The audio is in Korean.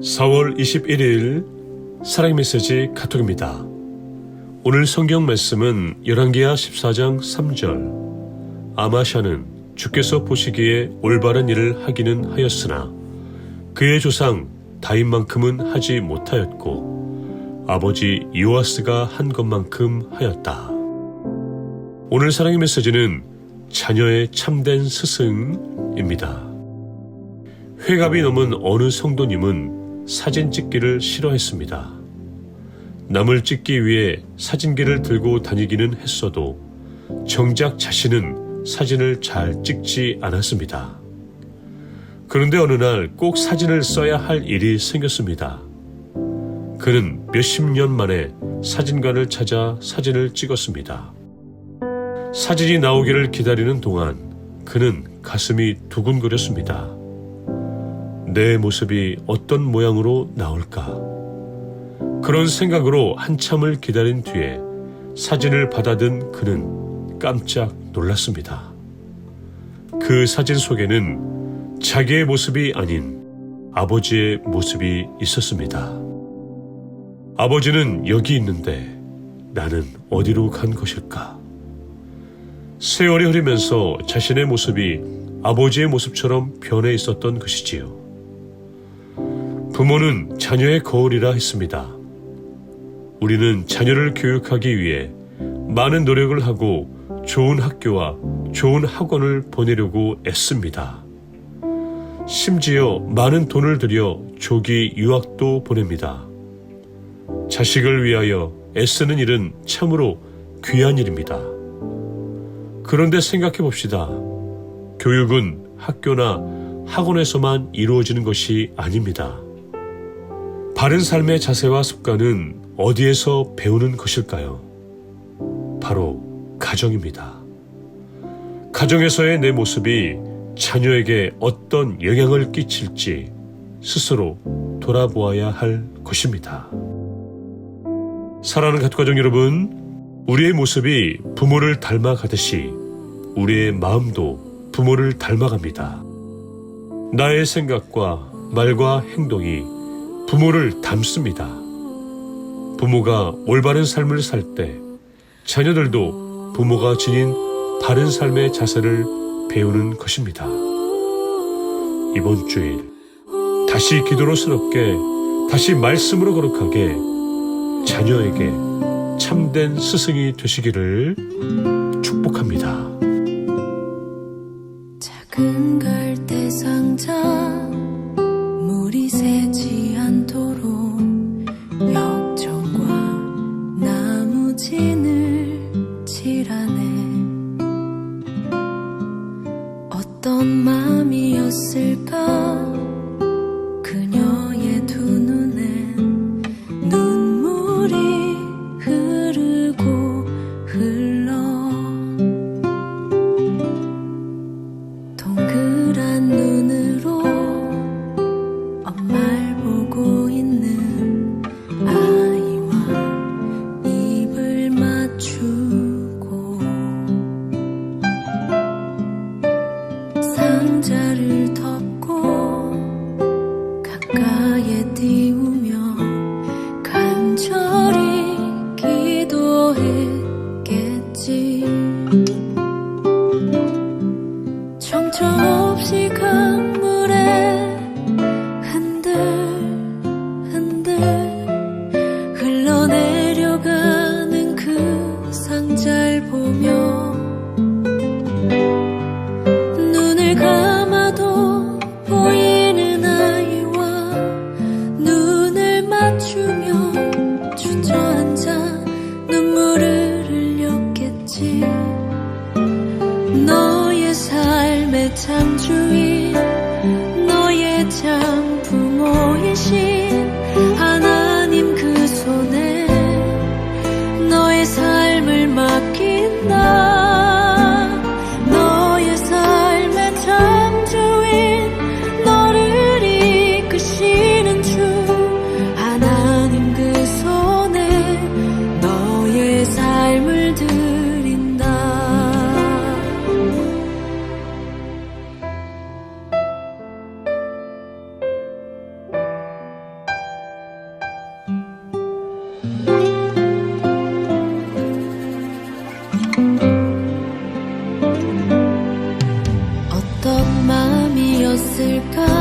4월 21일 사랑 메시지 카톡입니다. 오늘 성경 말씀은 열왕기하 14장 3절 아마샤는 주께서 보시기에 올바른 일을 하기는 하였으나 그의 조상 다윗만큼은 하지 못하였고 아버지 요아스가 한 것만큼 하였다. 오늘 사랑의 메시지는 자녀의 참된 스승입니다. 회갑이 넘은 어느 성도님은 사진 찍기를 싫어했습니다. 남을 찍기 위해 사진기를 들고 다니기는 했어도 정작 자신은 사진을 잘 찍지 않았습니다. 그런데 어느 날 꼭 사진을 써야 할 일이 생겼습니다. 그는 몇십 년 만에 사진관을 찾아 사진을 찍었습니다. 사진이 나오기를 기다리는 동안 그는 가슴이 두근거렸습니다. 내 모습이 어떤 모양으로 나올까? 그런 생각으로 한참을 기다린 뒤에 사진을 받아든 그는 깜짝 놀랐습니다. 그 사진 속에는 자기의 모습이 아닌 아버지의 모습이 있었습니다. 아버지는 여기 있는데 나는 어디로 간 것일까? 세월이 흐르면서 자신의 모습이 아버지의 모습처럼 변해 있었던 것이지요. 부모는 자녀의 거울이라 했습니다. 우리는 자녀를 교육하기 위해 많은 노력을 하고 좋은 학교와 좋은 학원을 보내려고 애씁니다. 심지어 많은 돈을 들여 조기 유학도 보냅니다. 자식을 위하여 애쓰는 일은 참으로 귀한 일입니다. 그런데 생각해 봅시다. 교육은 학교나 학원에서만 이루어지는 것이 아닙니다. 바른 삶의 자세와 습관은 어디에서 배우는 것일까요? 바로 가정입니다. 가정에서의 내 모습이 자녀에게 어떤 영향을 끼칠지 스스로 돌아보아야 할 것입니다. 사랑하는 가족 여러분, 우리의 모습이 부모를 닮아가듯이 우리의 마음도 부모를 닮아갑니다. 나의 생각과 말과 행동이 부모를 닮습니다. 부모가 올바른 삶을 살 때 자녀들도 부모가 지닌 바른 삶의 자세를 배우는 것입니다. 이번 주일 다시 기도로 스럽게 다시 말씀으로 거룩하게 자녀에게 참된 스승이 되시기를 축복합니다. 주인 너의 참 부모이신 circle